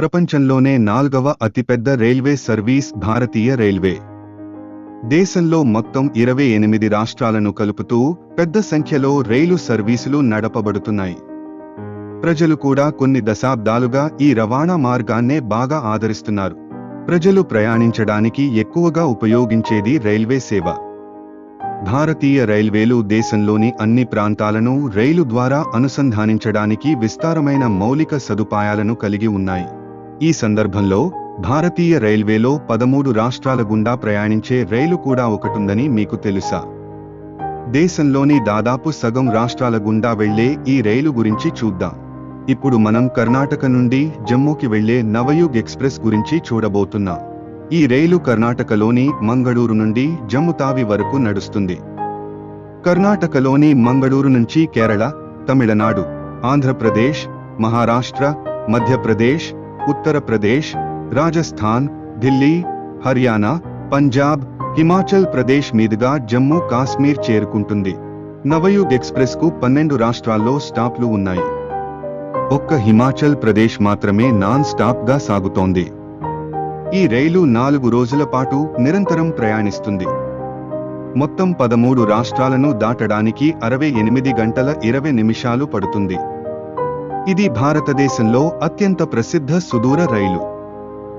ప్రపంచంలోనే నాల్గవ అతిపెద్ద రైల్వే సర్వీస్ భారతీయ రైల్వే. దేశంలో మొత్తం ఇరవై ఎనిమిది రాష్ట్రాలను కలుపుతూ పెద్ద సంఖ్యలో రైలు సర్వీసులు నడపబడుతున్నాయి. ప్రజలు కూడా కొన్ని దశాబ్దాలుగా ఈ రవాణా మార్గాన్నే బాగా ఆదరిస్తున్నారు. ప్రజలు ప్రయాణించడానికి ఎక్కువగా ఉపయోగించేది రైల్వే సేవ. భారతీయ రైల్వేలు దేశంలోని అన్ని ప్రాంతాలను రైలు ద్వారా అనుసంధానించడానికి విస్తారమైన మౌలిక సదుపాయాలను కలిగి ఉన్నాయి. ఈ సందర్భంలో భారతీయ రైల్వేలో పదమూడు రాష్ట్రాల గుండా ప్రయాణించే రైలు కూడా ఒకటుందని మీకు తెలుసా? దేశంలోని దాదాపు సగం రాష్ట్రాల గుండా వెళ్ళే ఈ రైలు గురించి చూద్దాం. ఇప్పుడు మనం కర్ణాటక నుండి జమ్మూకి వెళ్ళే నవయుగ్ ఎక్స్ప్రెస్ గురించి చూడబోతున్నాం. ఈ రైలు కర్ణాటకలోని మంగళూరు నుండి జమ్ముతావి వరకు నడుస్తుంది. కర్ణాటకలోని మంగళూరు నుంచి కేరళ తమిళనాడు ఆంధ్రప్రదేశ్ మహారాష్ట్ర మధ్యప్రదేశ్ ఉత్తరప్రదేశ్ రాజస్థాన్ ఢిల్లీ హర్యానా పంజాబ్ హిమాచల్ ప్రదేశ్ మీదుగా జమ్మూ కాశ్మీర్ చేరుకుంటుంది. నవయుగ్ ఎక్స్ప్రెస్కు పన్నెండు రాష్ట్రాల్లో స్టాప్లు ఉన్నాయి. ఒక్క హిమాచల్ ప్రదేశ్ మాత్రమే నాన్ స్టాప్గా సాగుతోంది. ఈ రైలు నాలుగు రోజుల పాటు నిరంతరం ప్రయాణిస్తుంది. మొత్తం పదమూడు రాష్ట్రాలను దాటడానికి అరవై ఎనిమిది గంటల ఇరవై నిమిషాలు పడుతుంది. ఇది భారతదేశంలో అత్యంత ప్రసిద్ధ సుదూర రైలు.